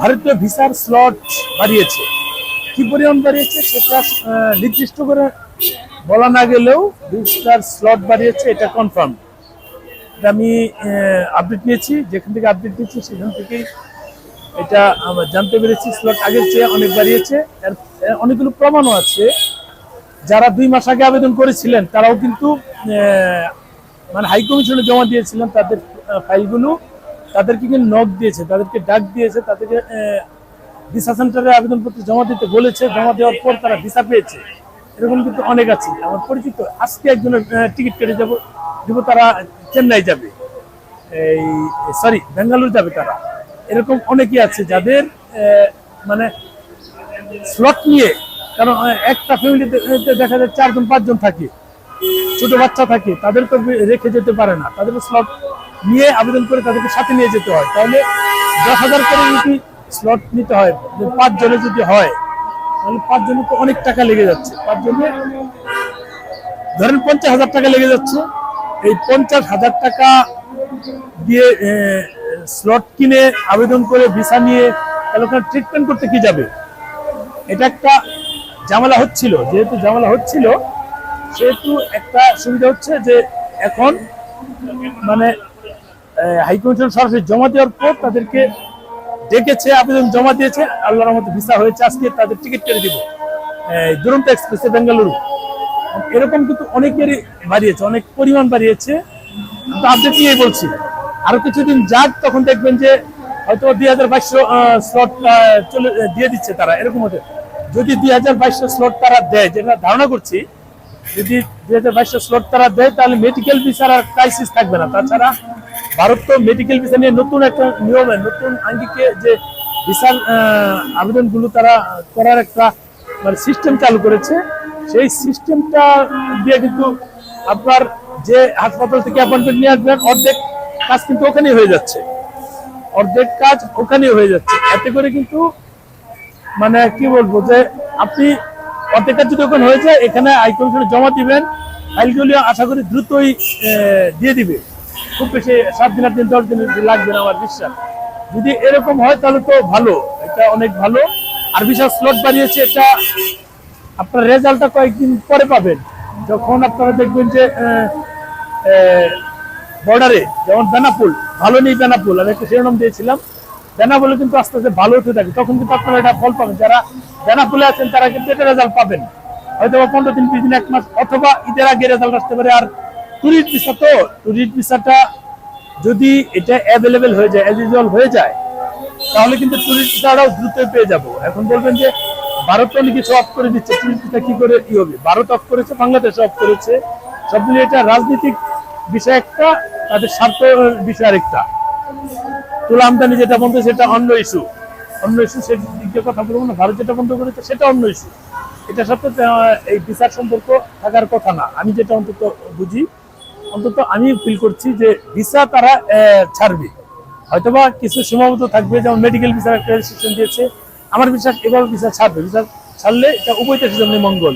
ভারতীয় ভিসার স্লট বাড়িয়েছে। কি পরিমাণ বাড়িয়েছে সেটা নির্দিষ্ট করে বলা না গেলেও ভিসার স্লট বাড়িয়েছে, এটা কনফার্ম আমি আপডেট নিয়েছি, যেখান থেকে আপডেট নিয়েছি সেখান থেকেই এটা আমরা জানতে পেরেছি স্লট আগের চেয়ে অনেক বাড়িয়েছে। এর অনেকগুলো প্রমাণও আছে। যারা দুই মাস আগে আবেদন করেছিলেন, তারাও কিন্তু মানে হাই কমিশনে জমা দিয়েছিলেন তাদের ফাইলগুলো তাদেরকে কিন্তু নক দিয়েছে, তাদেরকে ডাক দিয়েছে, তাদেরকে ভিসা সেন্টারে আবেদনপত্র জমা দিতে বলেছে, জমা দেওয়ার পর তারা ভিসা পেয়েছে। এরকম কিন্তু অনেক আছে। আমার পরিচিত আজকে একজনের টিকিট কেটে যাব, দিব তারা চেন্নাই যাবে। এই সরি বেঙ্গালুরু যাবে তারা। এরকম অনেকেই আছে যাদের মানে স্লট নিয়ে, কারণ একটা ফ্যামিলিতে দেখা যায় চারজন, পাঁচজন থাকে। ছোট বাচ্চা থাকে তাদের তো রেখে যেতে পারে না। তাদের স্লট নিয়ে আবেদন করে তাদেরকে সাথে নিয়ে যেতে হয়। তাহলে দশ হাজার করে যদি স্লট নিতে হয় পাঁচ জনে যদি হয়, তাহলে পাঁচ জনে তো অনেক টাকা লেগে যাচ্ছে। পাঁচ জনে ধরেন পঞ্চাশ হাজার টাকা লেগে যাচ্ছে। এই পঞ্চাশ হাজার টাকা দিয়ে স্লট কিনে আবেদন করে ভিসা নিয়ে তাহলে ওখানে ট্রিটমেন্ট করতে কি যাবে? এটা একটা ঝামেলা হচ্ছিল। যেহেতু ঝামেলা হচ্ছিল, সেহেতু একটা সুবিধা হচ্ছে যে এখন মানে হাইকমিশন সরাসরি জমা দেওয়ার পর তাদেরকে ডেকেছে, আবেদন জমা দিয়েছে, আল্লাহর মতো ভিসা হয়েছে, আজকে তাদের টিকিট কেটে দিব। দুরন্ত এক্সপ্রেসে বেঙ্গালুরু। এরকম কিন্তু অনেকেরই বাড়িয়েছে, অনেক পরিমাণ বাড়িয়েছে। তো আপডেট নিয়েই বলছি, আরও কিছুদিন যাক, তখন দেখবেন যে হয়তো দুই হাজার বাইশশো স্লট চলে দিয়ে দিচ্ছে তারা, এরকম হতে। যদি দুই হাজার বাইশশো স্লট তারা দেয়, যেটা ধারণা করছি, যদি দুই হাজার বাইশশো স্লট তারা দেয়, তাহলে মেডিকেল ভিসার আর ক্রাইসিস থাকবে না। তাছাড়া ভারত তো মেডিকেল ভিসা নিয়ে নতুন একটা নিয়মে, নতুন আঙ্গিকে যে ভিসার আবেদনগুলো তারা করার একটা মানে সিস্টেম চালু করেছে। সেই সিস্টেমটা দিয়ে কিন্তু আপনার যে হাসপাতাল থেকে অ্যাপয়েন্টমেন্ট নিয়ে আসবেন, অর্ধেক কাজ কিন্তু ওখানেই হয়ে যাচ্ছে। অর্ধেক কাজ ওখানেই হয়ে যাচ্ছে। এতে করে কিন্তু মানে কি বলব যে আপনি অর্ধেক কাজ যদি ওখানে হয়ে যায়, এখানে আইকমিশনে জমা দিবেন ফাইলগুলি আশা করি দ্রুতই দিয়ে দিবে। খুব বেশি সাত দিন আট দিন, দশ দিন লাগবে না আমার বিশ্বাস। যদি এরকম হয় তাহলে তো ভালো, এটা অনেক ভালো। আর বিশাল স্লট বাড়িয়েছে এটা আপনার রেজাল্টটা কয়েকদিন পরে পাবেন। যখন আপনারা দেখবেন যে বর্ডারে যেমন বেনাপুল, ভালো নেই বেনাপুল, আমি একটা শিরোনাম দিয়েছিলাম। বেনাপুলে কিন্তু আস্তে আস্তে ভালো হতে থাকে, তখন কিন্তু আপনারা এটা ফল পাবেন। যারা বেনাপুলে আছেন, তারা কিন্তু এটা রেজাল্ট পাবেন। হয়তো পনেরো দিন, বিশ দিন, এক মাস, অথবা ঈদের আগে রেজাল্ট আসতে পারে। আর টুরিস্ট ভিসা তো টুরিস্ট ভিসাটা যদি এটা অ্যাভেলেবেল হয়ে যায় অ্যাজ হয়ে যায়, তাহলে কিন্তু টুরিস্ট ভিসাটাও দ্রুত পেয়ে যাব। এখন বলবেন যে ভারত তো অনেক কিছু অফ করে দিচ্ছে টুরিস্ট ভিসা কি করে, কি হবে? ভারত অফ করেছে, বাংলাদেশ অফ করেছে। সব মিলিয়ে এটা রাজনৈতিক বিষয় একটা, তাদের স্বার্থ বিষয় আরেকটা। তুলা আমদানি যেটা বন্ধ সেটা অন্য ইস্যু অন্য ইস্যু সে দিক কথা বলব না, ভারত যেটা বন্ধ করেছে, সেটা অন্য ইস্যু এটার সাথে এই বিচার সম্পর্ক থাকার কথা না। আমি যেটা অন্তত বুঝি অন্তত আমি ফিল করছি যে ভিসা তারা ছাড়বে। হয়তোবা কিছু সীমাবদ্ধ থাকবে, যেমন মেডিকেল ভিসার একটা দিয়েছে। আমার বিশ্বাস এভাবে ভিসা ছাড়বে। ভিসা ছাড়লে এটা উভয় দেশের জন্য মঙ্গল।